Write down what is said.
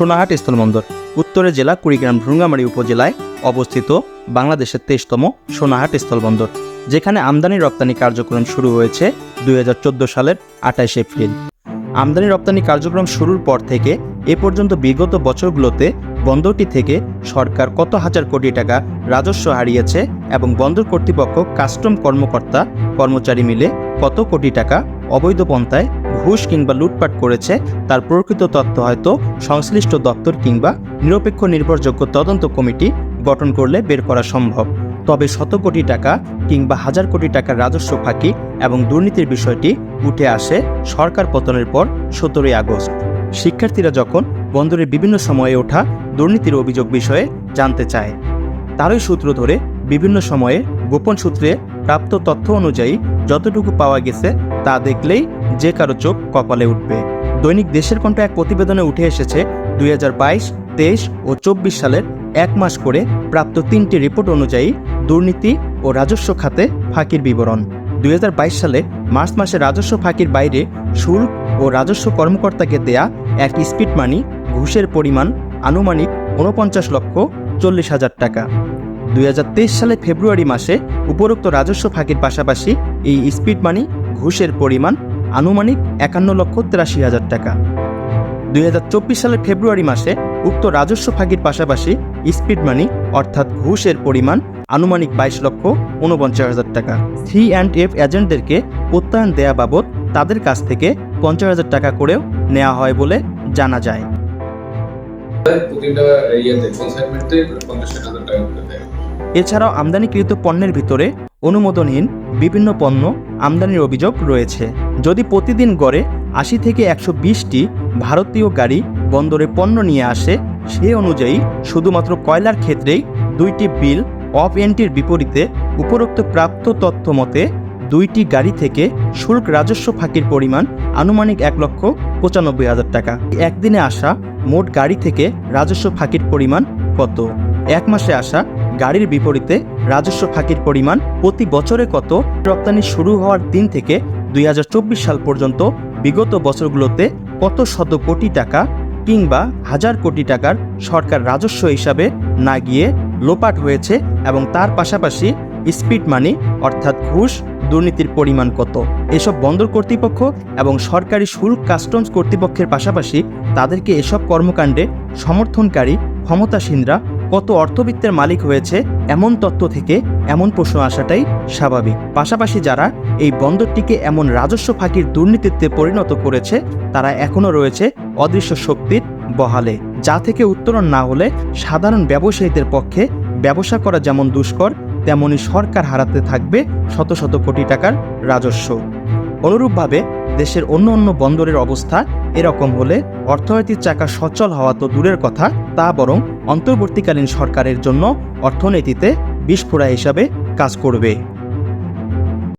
সোনাহাট স্থলবন্দর, উত্তরে জেলা কুড়িগ্রাম ভ্রুঙ্গামারী উপজেলায় অবস্থিত বাংলাদেশের তেইশতম সোনাহাট স্থলবন্দর, যেখানে আমদানি রপ্তানি কার্যক্রম শুরু হয়েছে দুই সালের আঠাশ এপ্রিল। আমদানি রপ্তানি কার্যক্রম শুরুর পর থেকে এ পর্যন্ত বিগত বছরগুলোতে বন্দরটি থেকে সরকার কত হাজার কোটি টাকা রাজস্ব হারিয়েছে এবং বন্দর কর্তৃপক্ষ কাস্টম কর্মকর্তা কর্মচারী মিলে কত কোটি টাকা অবৈধ পন্থায় ঘুষ কিংবা লুটপাট করেছে, তার প্রকৃত তথ্য হয়তো সংশ্লিষ্ট দপ্তর কিংবা নিরপেক্ষ নির্ভরযোগ্য তদন্ত কমিটি গঠন করলে বের করা সম্ভব। তবে শত কোটি টাকা কিংবা হাজার কোটি টাকার রাজস্ব ফাঁকি এবং দুর্নীতির বিষয়টি উঠে আসে সরকার পতনের পর সতেরোই আগস্ট। শিক্ষার্থীরা যখন বন্দরের বিভিন্ন সময়ে ওঠা দুর্নীতির অভিযোগ বিষয়ে জানতে চায়, তারই সূত্র ধরে বিভিন্ন সময়ে গোপন সূত্রে প্রাপ্ত তথ্য অনুযায়ী যতটুকু পাওয়া গেছে তা দেখলেই যে কারও চোখ কপালে উঠবে। দৈনিক দেশের কণ্ঠ এক প্রতিবেদনে উঠে এসেছে, দুই হাজার বাইশ, তেইশ ও চব্বিশ সালের এক মাস করে প্রাপ্ত তিনটি রিপোর্ট অনুযায়ী দুর্নীতি ও রাজস্ব খাতে ফাঁকির বিবরণ। দুই হাজার বাইশ সালে মার্চ মাসে রাজস্ব ফাঁকির বাইরে শুল্ক ও রাজস্ব কর্মকর্তাকে দেয়া এক স্পিড মানি ঘুষের পরিমাণ আনুমানিক ঊনপঞ্চাশ লক্ষ চল্লিশ হাজার টাকা। দুই হাজার তেইশ সালে ফেব্রুয়ারি মাসে উপরোক্ত রাজস্ব ফাঁকির পাশাপাশি এই স্পিড মানি ঘুষের পরিমাণ আনুমানিক একান্ন লক্ষ তিরাশি হাজার টাকা। দুই হাজার চব্বিশ সালের ফেব্রুয়ারি মাসে উক্ত রাজস্ব ফাঁকির পাশাপাশি স্পিড মানি অর্থাৎ ঘুষের পরিমাণ আনুমানিক বাইশ লক্ষ উনপঞ্চাশ হাজার টাকা। সি অ্যান্ড এফ এজেন্টদেরকে প্রত্যয়ন দেয়া বাবদ তাদের কাছ থেকে পঞ্চাশ হাজার টাকা করেও নেওয়া হয় বলে জানা যায়। এছাড়াও আমদানিকৃত পণ্যের ভিতরে অনুমোদনহীন বিভিন্ন পণ্য আমদানির অভিযোগ রয়েছে। যদি প্রতিদিন গড়ে আশি থেকে একশো বিশটি ভারতীয় গাড়ি বন্দরে পণ্য নিয়ে আসে, সে অনুযায়ী শুধুমাত্র কয়লার ক্ষেত্রেই দুইটি বিল অফ এন্ট্রির বিপরীতে উপরোক্ত প্রাপ্ত তথ্য মতে দুইটি গাড়ি থেকে শুল্ক রাজস্ব ফাঁকির পরিমাণ আনুমানিক এক লক্ষ পঁচানব্বই হাজার টাকা। একদিনে আসা মোট গাড়ি থেকে রাজস্ব ফাঁকির পরিমাণ কত? এক মাসে আসা গাড়ির বিপরীতে রাজস্ব ফাঁকির পরিমাণ প্রতি বছরে কত? রপ্তানি শুরু হওয়ার দিন থেকে দুই হাজার চব্বিশ সাল পর্যন্ত বিগত বছরগুলোতে কত শত কোটি টাকা কিংবা হাজার কোটি টাকার সরকার রাজস্ব হিসাবে না গিয়ে লোপাট হয়েছে এবং তার পাশাপাশি স্পিড মানি অর্থাৎ ঘুষ দুর্নীতির পরিমাণ কত? এসব বন্দর কর্তৃপক্ষ এবং সরকারি শুল্ক কাস্টমস কর্তৃপক্ষের পাশাপাশি তাদেরকে এসব কর্মকাণ্ডে সমর্থনকারী, ক্ষমতাসীনরা কত অর্থবিত্তের মালিক হয়েছে এমন তত্ত্ব থেকে এমন প্রশ্ন আসাটাই স্বাভাবিক। পাশাপাশি যারা এই বন্দরটিকে এমন রাজস্ব ফাঁকির দুর্নীতিতে পরিণত করেছে, তারা এখনও রয়েছে অদৃশ্য শক্তির বহালে, যা থেকে উত্তরণ না হলে সাধারণ ব্যবসায়ীদের পক্ষে ব্যবসা করা যেমন দুষ্কর, তেমনি সরকার হারাতে থাকবে শত শত কোটি টাকার রাজস্ব। অনুরূপভাবে দেশের অন্য অন্য বন্দরের অবস্থা এরকম হলে অর্থনৈতিক চাকা সচল হওয়া তো দূরের কথা, তা বরং অন্তর্বর্তীকালীন সরকারের জন্য অর্থনীতিতে বিস্ফোরা হিসাবে কাজ করবে।